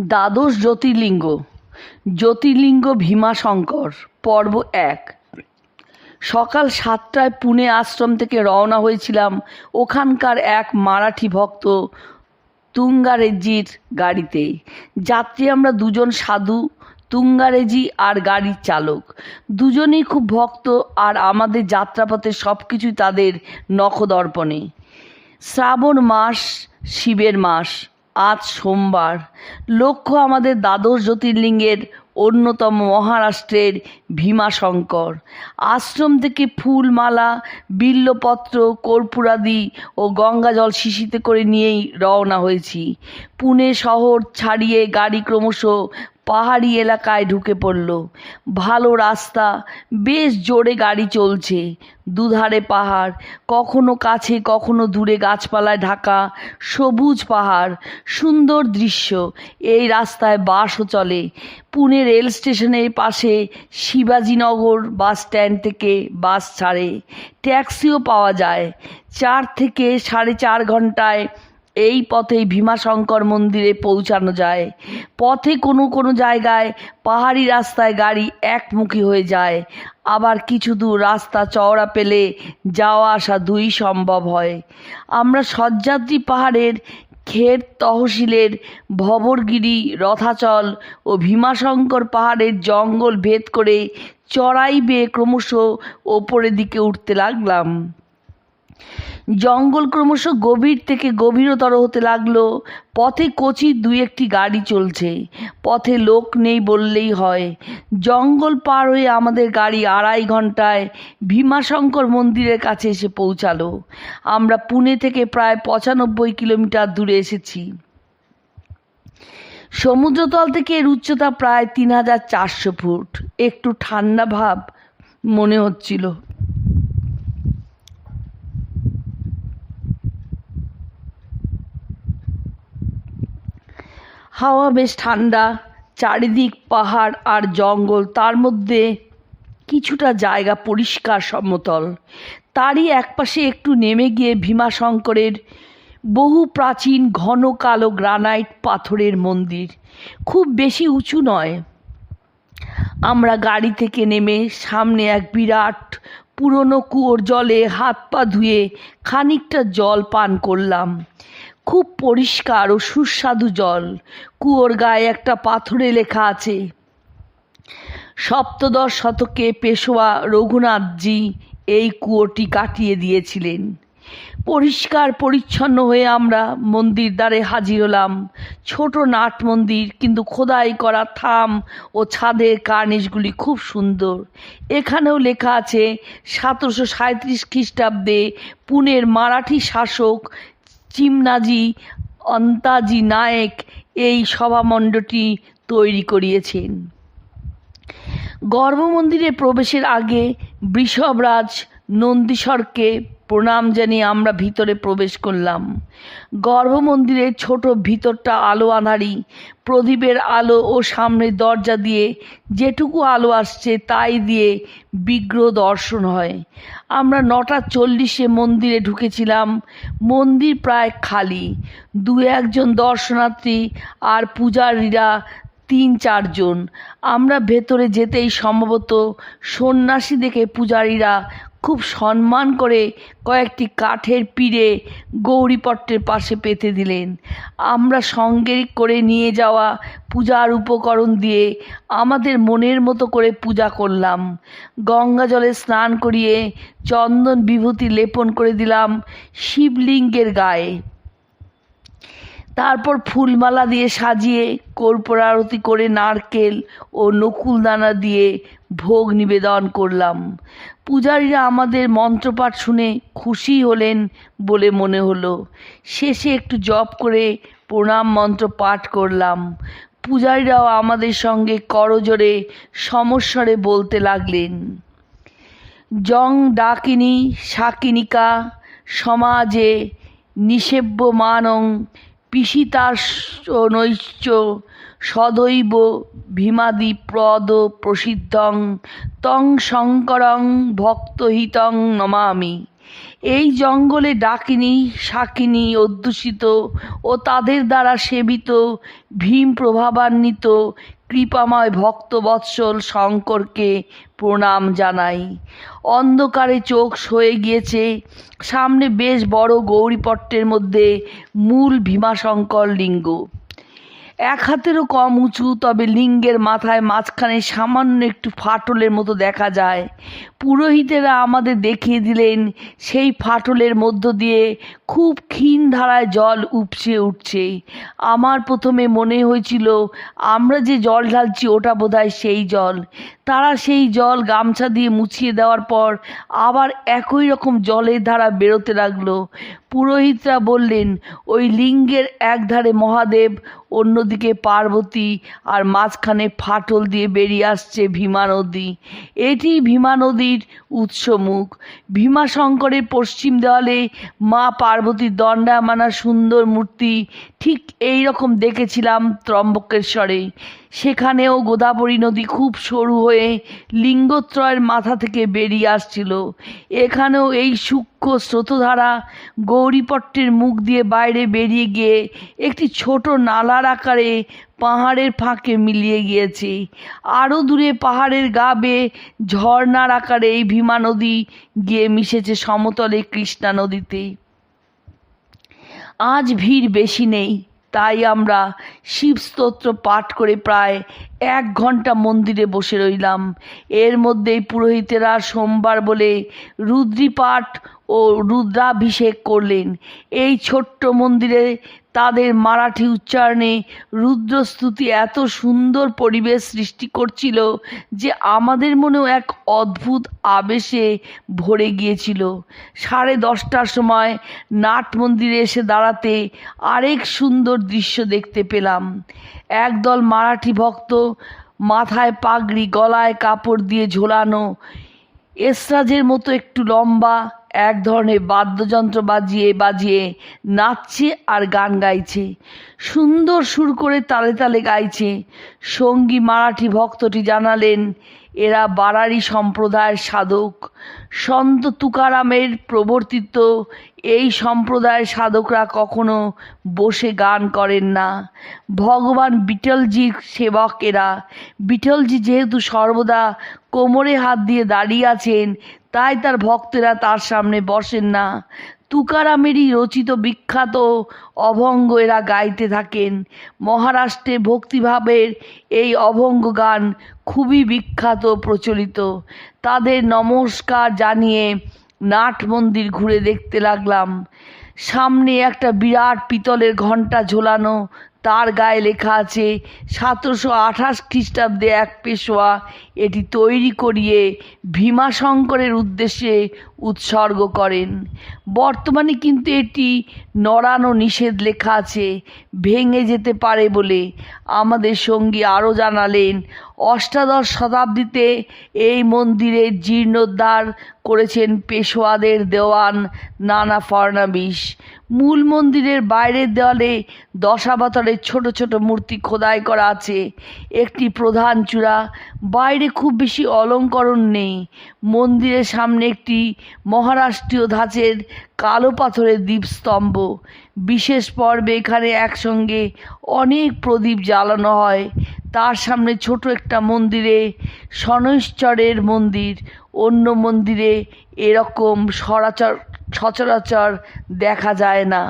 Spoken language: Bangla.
দ্বাদশ জ্যোতির্লিঙ্গ জ্যোতির্লিঙ্গ ভীমাশঙ্কর, পর্ব এক। সকাল সাতটায় পুনে আশ্রম থেকে রওনা হয়েছিলাম ওখানকার এক মারাঠি ভক্ত তুঙ্গারেজির গাড়িতে। যাত্রী আমরা দুজন সাধু, তুঙ্গারেজি আর গাড়ির চালক। দুজনেই খুব ভক্ত আর আমাদের যাত্রাপথে সব কিছুই তাদের নখদর্পণে। শ্রাবণ মাস, শিবের মাস। আজ সোমবার। লক্ষ্য আমাদের দ্বাদশ জ্যোতির্লিঙ্গের অন্যতম মহারাষ্ট্রের ভীমাশঙ্কর। আশ্রম থেকে ফুলমালা, বিল্লপত্র, কর্পূরাদি ও গঙ্গা জল শিশিতে করে নিয়েই রওনা হয়েছি। পুনে শহর ছাড়িয়ে গাড়ি ক্রমশ পাহাড়ি এলাকায় ঢুকে পড়ল। ভালো রাস্তা, বেশ জোরে গাড়ি চলছে। দুধারে পাহাড়, কখনো কাছে, কখনো দূরে গাছপালায় ঢাকা, সবুজ পাহাড়, সুন্দর দৃশ্য। এই রাস্তায় বাসও চলে। পুনে রেল স্টেশনের পাশে শিবাজীনগর বাস স্ট্যান্ড থেকে বাস ছাড়ে। ট্যাক্সিও পাওয়া যায়। চার থেকে সাড়ে চার ঘন্টায় এই পথেই ভীমাশঙ্কর মন্দিরে পৌঁছানো যায়। পথে কোনো কোনো জায়গায় পাহাড়ি রাস্তায় গাড়ি একমুখী হয়ে যায়। আবার কিছু দূর রাস্তা চওড়া পেলে যাওয়া আসা দুই সম্ভব হয়। আমরা সজ্জাদ্রি পাহাড়ের ক্ষেত তহসিলের ভবরগিরি, রথাচল ও ভীমাশঙ্কর পাহাড়ের জঙ্গল ভেদ করে চড়াই বেয়ে ক্রমশ ওপরের দিকে উঠতে লাগলাম। জঙ্গল ক্রমশ গভীর থেকে গভীরতর হতে লাগল। পথে কচি দুই একটি গাড়ি চলছে। পথে লোক নেই বললেই হয়। জঙ্গল পার হয়ে আমাদের গাড়ি আড়াই ঘন্টায় ভীমাশঙ্কর মন্দিরের কাছে এসে পৌঁছালো। আমরা পুনে থেকে প্রায় পঁচানব্বই কিলোমিটার দূরে এসেছি। সমুদ্রতল থেকে এর উচ্চতা প্রায় তিন হাজার চারশো ফুট। একটু ঠান্ডা ভাব মনে হচ্ছিল। হাওয়া বেশ ঠান্ডা, চারিদিক পাহাড় আর জঙ্গল, তার মধ্যে কিছুটা জায়গা পরিষ্কার সমতল। তারই একপাশে একটু নেমে গিয়ে ভীমাশঙ্করের বহু প্রাচীন ঘন কালো গ্রানাইট পাথরের মন্দির। খুব বেশি উঁচু নয়। আমরা গাড়ি থেকে নেমে সামনে এক বিরাট পুরনো কুয়োর জলে হাত পা ধুয়ে খানিকটা জল পান করলাম। খুব পরিষ্কার ও সুস্বাদু জল। কুয়োর গায়ে একটা পাথরে লেখা আছে, সপ্তদশ শতকে পেশোয়া রঘুনাথজি এই কুয়োটি কাটিয়ে দিয়েছিলেন। পরিষ্কার পরিচ্ছন্ন হয়ে আমরা মন্দির দ্বারে হাজির হলাম। ছোট নাট মন্দির, কিন্তু খোদাই করা থাম ও ছাদের কার্নিশগুলি খুব সুন্দর। এখানেও লেখা আছে সতেরোশো সাঁত্রিশ খ্রিস্টাব্দে পুনের মারাঠি শাসক চিমনাজি অন্তাজি নায়েক এই সভামণ্ডটি তৈরি করিয়েছেন। গর্ভমন্দিরে প্রবেশের আগে বৃষভরাজ নন্দীশ্বরকে প্রণাম জানিয়ে আমরা ভিতরে প্রবেশ করলাম। গর্ভমন্দিরের ছোট ভিতরটা আলো আঁধারি, প্রদীপের আলো ও সামনের দরজা দিয়ে যেটুকু আলো আসছে তাই দিয়ে বিগ্রহ দর্শন হয়। আমরা নটা চল্লিশে মন্দিরে ঢুকেছিলাম, মন্দির প্রায় খালি। দু একজন দর্শনার্থী আর পূজারীরা তিন চারজন। আমরা ভেতরে যেতেই সম্ভবত সন্ন্যাসী দেখে পূজারীরা খুব সম্মান করে কয়েকটি কাঠের পিড়ে গৌরীপট্টের পাশে পেতে দিলেন। আমরা সঙ্গে করে নিয়ে যাওয়া পূজার উপকরণ দিয়ে আমাদের মনের মতো করে পূজা করলাম। গঙ্গা জলে স্নান করিয়ে চন্দন বিভূতি লেপন করে দিলাম শিবলিঙ্গের গায়ে। তারপর ফুলমালা দিয়ে সাজিয়ে কর্পূর আরতি করে নারকেল ও নকুলদানা দিয়ে ভোগ নিবেদন করলাম। পূজারীরা আমাদের মন্ত্রপাঠ শুনে খুশি হলেন বলে মনে হলো। শেষে একটু জপ করে প্রণাম মন্ত্র পাঠ করলাম। পূজারীরাও আমাদের সঙ্গে করজোরে সমস্বরে বলতে লাগলেন, জং ডাকিনী শাকিনিকা সমাজে নিষেব্য মানং পিসিতাশ্চ সদৈব ভীমাদি প্রদ প্রসিদ্ধং তং শঙ্করং ভক্তহিতং নমামি। এই জঙ্গলে ডাকিনী শাকিনী অধ্যুষিত ও তাদের দ্বারা সেবিত, ভীম প্রভাবান্বিত, কৃপাময় ভক্তবৎসল শঙ্করকে প্রণাম জানাই। অন্ধকারে চোখ সয়ে গিয়েছে, সামনে বেশ বড় গৌরীপট্টের মধ্যে মূল ভীমাশঙ্কর লিঙ্গ। এক হাতেরও কম উঁচু, তবে লিঙ্গের মাথায় মাঝখানে সামান্য একটু ফাটলের মতো দেখা যায়। পুরোহিতেরা আমাদের দেখিয়ে দিলেন, সেই ফাটলের মধ্য দিয়ে খুব ক্ষীণ ধারায় জল উপচে উঠছে। আমার প্রথমে মনে হয়েছিল, আমরা যে জল ঢালছি ওটা বোধহয় সেই জল। তারা সেই জল গামছা দিয়ে মুছিয়ে দেওয়ার পর আবার একই রকম জলের ধারা বেরোতে লাগল। পুরোহিতরা বললেন, ওই লিঙ্গের একধারে মহাদেব, অন্যদিকে পার্বতী আর মাঝখানে ফাটল দিয়ে বেরিয়ে আসছে ভীমা নদী। এটি ভীমা নদীর উৎসমুখ। ভীমাশঙ্করের পশ্চিম দেওয়ালে মা পার্বতীর দণ্ডায়মানা সুন্দর মূর্তি ঠিক এই রকম দেখেছিলাম ত্রম্বকেশ্বরে। সেখানেও গোদাবরী নদী খুব সরু হয়ে লিঙ্গত্রয়ের মাথা থেকে বেরিয়ে আসছিল। এখানেও এই সূক্ষ্ম স্রোতধারা গৌরীপট্টের মুখ দিয়ে বাইরে বেরিয়ে গিয়ে একটি ছোট নালার আকারে পাহাড়ের ফাঁকে মিলিয়ে গিয়েছে। আরও দূরে পাহাড়ের গা বেয়ে ঝর্নার আকারে এই ভীমা নদী গিয়ে মিশেছে সমতলে কৃষ্ণা নদীতে। আজ ভিড় বেশি নেই। তাই আমরা শিবস্তোত্র পাঠ করে প্রায় এক ঘণ্টা মন্দিরে বসে রইলাম। এর মধ্যেই পুরোহিতেরা সোমবার বলে রুদ্রিপাঠ ও রুদ্রাভিষেক করলেন। এই ছোট্ট মন্দিরে তাদের মারাঠি উচ্চারণে রুদ্রস্তুতি এত সুন্দর পরিবেশ সৃষ্টি করছিল যে আমাদের মনেও এক অদ্ভুত আবেশে ভরে গিয়েছিল। সাড়ে দশটার সময় নাট মন্দিরে এসে দাঁড়াতে আরেক সুন্দর দৃশ্য দেখতে পেলাম। একদল মারাঠি ভক্ত মাথায় পাগড়ি, গলায় কাপড় দিয়ে ঝোলানো, এসরাজের মতো একটু লম্বা এক ধরনের বাদ্যযন্ত্র বাজিয়ে বাজিয়ে নাচছে আর গান গাইছে। সুন্দর সুর করে তালে তালে গাইছে। সঙ্গী মারাঠি ভক্তটি জানালেন, এরা বারারি সম্প্রদায়ের সাধক। সন্ত তুকারামের প্রবর্তিত এই সম্প্রদায়ের সাধকরা কখনো বসে গান করেন না। ভগবান বিটলজির সেবক এরা। বিঠলজি যেহেতু সর্বদা কোমরে হাত দিয়ে দাঁড়িয়ে আছেন তাই তার ভক্তেরা তার সামনে বসেন না। তুকারামেরই রচিত বিখ্যাত অভঙ্গ এরা গাইতে থাকেন। মহারাষ্ট্রে ভক্তিভাবের এই অভঙ্গ গান খুবই বিখ্যাত প্রচলিত। তাদের নমস্কার জানিয়ে নাট মন্দির ঘুরে দেখতে লাগলাম। সামনে একটা বিরাট পিতলের ঘণ্টা ঝোলানো, তার গায়ে লেখা আছে সতেরোশো আঠাশ খ্রিস্টাব্দে এক পেশোয়া এটি তৈরি করিয়ে ভীমাশঙ্করের উদ্দেশ্যে উৎসর্গ করেন। বর্তমানে কিন্তু এটি নড়ানো নিষেধ লেখা আছে, ভেঙে যেতে পারে বলে আমাদের সঙ্গী আরও জানালেন, অষ্টাদশ শতাব্দীতে এই মন্দিরের জীর্ণোদ্ধার করেছেন পেশোয়াদের দেওয়ান নানা ফর্নাবিশ মূল মন্দিরের বাইরের দেওয়ালে দশাবতারের ছোট ছোট মূর্তি খোদাই করা আছে, একটি প্রধান চূড়া, বাইরে খুব বেশি অলঙ্করণ নেই। মন্দিরের সামনে একটি মহারাষ্ট্রীয় ধাঁচের কালো পাথরের দ্বীপস্তম্ভ। বিশেষ পর্বে এখানে একসঙ্গে অনেক প্রদীপ জ্বালানো হয়। তার সামনে ছোট একটা মন্দিরে শনৈশ্চরের মন্দির। অন্য মন্দিরে এরকম সরাচর সচরাচর দেখা যায় না।